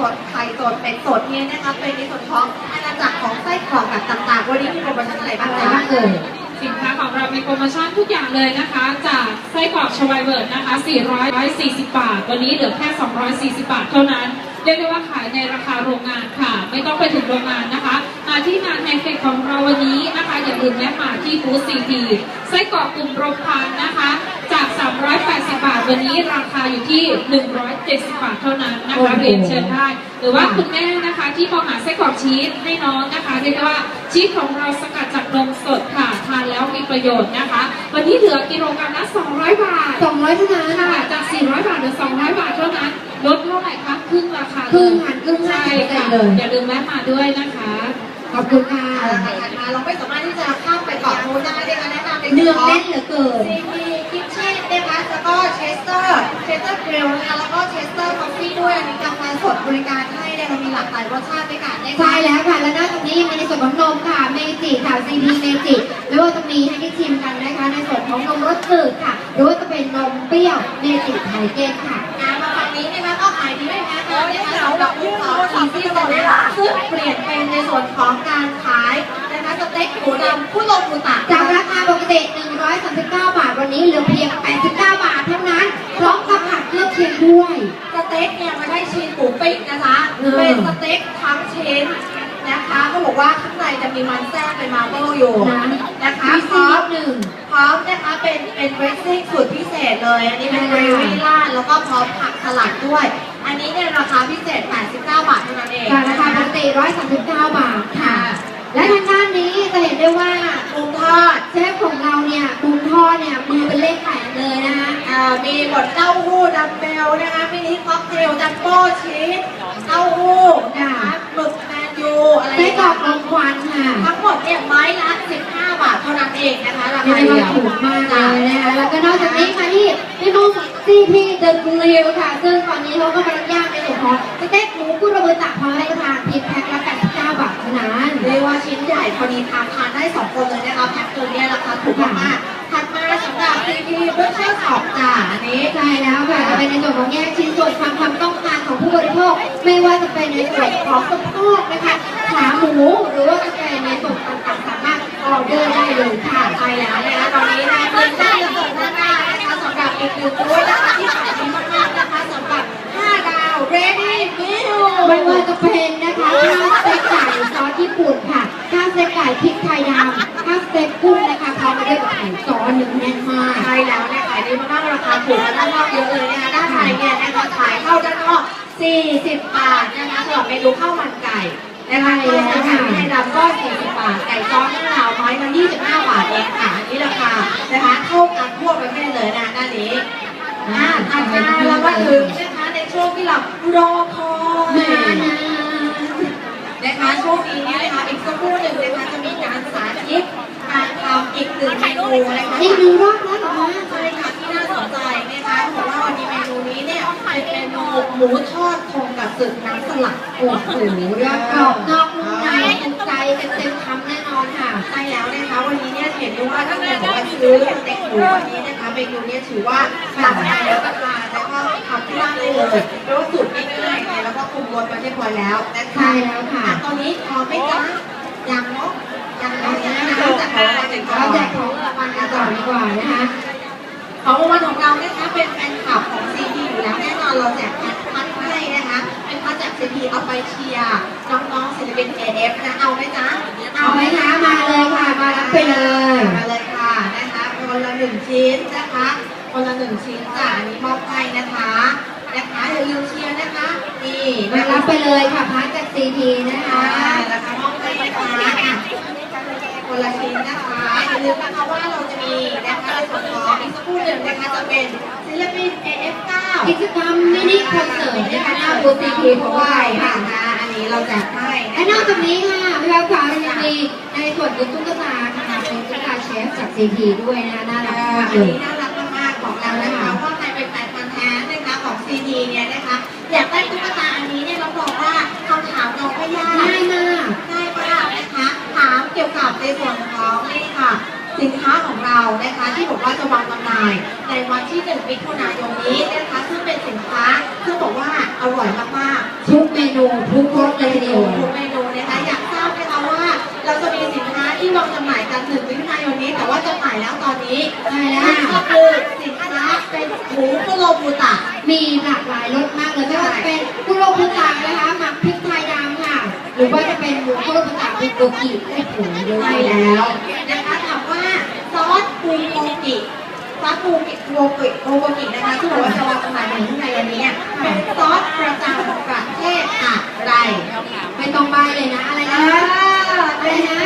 สดไข่สดเป็ดสดเนี่ยนะคะเป็นในส่วนของอาณาจักรของไส้กรอกแบบต่างๆวันนี้มีโปรโมชั่นอะไรบ้างอะไรจ๊ะบ้างเอ่ย สินค้าของเรามีโปรโมชั่นทุกอย่างเลยนะคะ จากไส้กรอกชวายเวิร์ดนะคะ 440 บาท วันนี้เหลือแค่ 240 บาทเท่านั้น เรียกได้ว่าขายในราคาโรงงานค่ะ ไม่ต้องไปถึงโรงงานนะคะ มาที่งานไฮเฟกของเราวันนี้นะคะ อย่าลืมแวะมาที่บูธซีพีไส้กรอกกลุ่มโรงพานนะคะ 380 บาท วันนี้ราคาอยู่ที่ 170 บาทเท่านั้นนะโอ้คะโหเรียนเชิญได้ หรือว่าคุณแม่นะคะที่มองหาไส้กรอกชีสให้น้องนะคะเรียกได้ว่าชีสของเราสกัดจากนมสดค่ะทานแล้วมีประโยชน์นะคะ วันนี้เหลือกิโลกรัมละ 200 บาทสองร้อยเท่านั้นค่ะจาก 400 บาทเหลือ 200 บาทเท่านั้นลดเท่าไหร่คะครึ่งราคาครึ่งหันครึ่งใช่ห้าสิบค่ะเลยอย่าลืมแวะมาด้วยนะคะขอบคุณค่ะเอาละค่ะถัดมาเราไม่สามารถที่จะข้ามไปเกาะนู้นได้นะคะแนะนำในเนืส่อวงนของแน่นเหลือเกิน เชสเตอร์เชสเตอร์กริลนะคะแล้วก็เชสเตอร์คอฟฟี่ด้วยอันนี้กาแฟสดบริการให้เนี่ยเรามีหลากหลายรสชาติด้วยกันนะคะ ใช่แล้วค่ะ และนอกจากนี้ยังมีในส่วนของนมค่ะ เมจิค่ะ CP เมจิไม่ว่าจะมีให้ได้ชิมกันนะคะ ในส่วนของนมรสจืดค่ะ หรือว่าจะเป็นนมเปรี้ยว เมจิไทยเก้นค่ะงานมาฝั่งนี้นะคะก็ขายดีไม่แพ้กันนะคะสำหรับผู้ขอทีที่จะแนะนำซึ่งเปลี่ยนเป็นในส่วนของการขายนะคะสเต็กหมูดำผู้ลงมูตะจากราคาปกติ 139 บาท วันนี้เหลือเพียง 89 บาทเท่านั้น พร้อมกับ ผักเครื่องเคียงด้วย สเต็กเนี่ยไม่ได้ชิ้นหมูปิ้งนะคะอืมเป็นสเต็กทั้งชิ้นนะคะก็บอกว่าข้างในจะมีมันแทรกเป็นมาร์เบิลอยู่นะนะคะมีพซีร้อมหนึ่ง พร้อมนะคะเป็นเป็นเรซซิ่งสูตรพิเศษเลย อันนี้เป็นเกรวี่ราดแล้วก็พร้อมผักสลัดด้วย อันนี้เนี่ยราคาพิเศษ 89 บาทเท่านั้นเองจากราคาปกติ139 บาทค่ะ และทางด้านนี้จะเห็นได้ว่าปรุงทอดเชฟของเราเนี่ยปรุงทอดเนี่ยมือเป็นเลขแปดเลยนะคะ อ่ามีบดเต้าหู้ดัมเบลนะคะมินิค็อกเทลจัมโบ้ชีสเต้าหู้นะคะหมึกแมนยูอะไรไส้กรอกลมควันค่ะทั้งหมดเนี่ยไม้ละ 15 บาทเท่านั้นเองนะคะราเรียคากได้เดีว่ายวถูกมากเลยนะคะแล้วก็นอกจากนี้มาที่เมนู CP The Grill ค่ะ ซึ่งตอนนี้เขาก็กำลังย่างในส่วนของสเต็กหมูกุระเบือตักพร้อมรับประทานเพียงแพ็คละ89บาทเท่านั้นเรียกว่าชิ้นใหญ่พอดีทานทานได้สองคนเลยนะคะแพ็คตัวเนี้ย ร์เชาติของจ้าอันนี้ใช่แล้วค่ะจะเป็นในส่วนของแยกชิ้นส่วนความความต้องการของผู้บริโภค ไม่ว่าจะเป็นในส่วนของสะโพกนะคะขาหมูหรือว่าจะเป็นในส่วนต่างๆสามารถออเดอร์ได้เลยค่ะ สญี่ปุ่นค่ะข้าวสเต็กไก่พริกไทยดำข้าวสเต็กกุ้งนะคะพร้อมมาด้วยกับไข่ซอสหนึ่งแน่นมาก ใช่แล้วเนี่ยขายดีมากๆราคาถูกและด้านนอกเยอะเลยนะคะด้านในเนี่ยนะคะขายเข้าด้านนอก 40 บาทนะคะสำหรับเมนูข้าวมันไก่นะคะข้าวมันไก่ไทยดำก็ 40 บาท ไก่จ้อหน้าหนาวไม้ละ25 บาทเองค่ะอันนี้ราคานะคะเท่ากันทั่วประเทศเลยนะด้านนี้อ่าถัดมาเราก็ถึงนะคะในช่วงที่เรารอคอยมา นะคะช่วงนี้เนี่ยนะคะอีกสักครู่หนึ่งนะคะจะมีการสาธิตการทำอีกหนึ่งเมนูนะคะอีกหนึ่งรอบแล้วเหรอคะใช่ค่ะที่น่าสนใจนะคะเขาบอกว่าวันนี้เมนูนี้เนี่ยเป็นเมนูหมูทอดทงกับสึกน้ำสลัดโอ้โหเรียกกรอบนอกนุ่มในถูกใจเต็มๆคำแน่นอนค่ะใช่แล้วนะคะวันนี้เนี่ยเห็นได้ว่าถ้าเกิดบอกว่าซื้อสเต็กหมูวันนี้นะคะเมนูเนี้ถือว่าสั่งได้แล้วก็ทานแล้วก็ ทำที่บ้านได้เลยเพราะว่าสูตรง่ายๆไงแล้วก็ปรุงรสมาเรียบร้อยแล้วนะคะใช่แล้วค่ะ อ่ตอนนี้พอไม่จ้ายังเนาะยังเนาะนะคะจากของเราเป็นก่เราอนแจกของรางวัลกันก่อนดีกว่านะคะ ของรางวัลของเรานะคะเป็นแฟนคลับของซีพีอยู่แล้วแน่นอนเราแจกพัดพัดให้นะคะเป็นพัดจากซีพีเอาไปเชียร์น้องๆศิลปิน AF นะเอาไหมจ๊ะ เอาไหมคะมาเลยค่ะ มารับไปเลย มาเลยค่ะนะคะคนละหนึ่งชิ้นนะคะ คนละหนึ่งชิ้นจ้ะอันนี้มอบให้นะคะ นะคะอย่าลืมเชียร์นะคะ นี่มานะรัคะบไปเลยค่ะพักจากซีทีนะคะอ่านะคะมอบให้นะคะอะคนละชิ้นนะคะอย่าลืมนะคะว่าเราจะมีนะคะในส่วนของอีกสักครู่หนึ่งนะคะจะเป็นศิลปิน AF9 กิจกรรมมินิคอนเสิร์ตนะคะหน้าบูธซีทีของด้วเรายค่ะค่ะอันนี้เราแจกให้และนอกจากนี้ค่ะพี่แววขาเรายังมีในส่วนของตุ๊กตาค่ะเป็นตุ๊กตาเชฟจากซีทีด้วยนะน่ารักอันมากเลย นะคะของ CD เนี่ยนะคะ อยากได้ตุ๊กตาอันนี้เนี่ยเราบอกว่าคำถามเราไม่ยากง่ายมากง่ายมากนะคะ ถามเกี่ยวกับในส่วนของนี่ค่ะ สินค้าของเรานะคะที่บอกว่าจะวางจำหน่ายในวันที่1มิถุนายนนี้นะคะ ซึ่งเป็นสินค้าซึ่งบอกว่าอร่อยมากๆทุกเมนูทุกรสเลยทีเดียวทุกเมนูำหน่ายกันหนึ่งมิถุนายนนี้ แต่ว่าจำหน่ายแล้วตอนนี้ใช่แล้วนั่นก็คือสินค้าเป็นหมูกุโรบุตะ มีหลากหลายรสมากเลยไม่ว่าจะเป็นกุโรบุตะนะคะหมักพริกไทยดำค่ะ หรือว่าจะเป็นหมูกุโรบุตะบุโกกิโอ้โหเยอะใช่แล้แล้ววนะคะถามว่าซอสปูโกกิซอสปูกิโกกิโกโกกินะคะที่บอกว่าจะวางจำหน่ายในมิถุนายนนี้เนี่ยเป็นซอสประจำประเทศอะไรไม่ต้องใบเลยนะอะไรเอนะออะไรนะ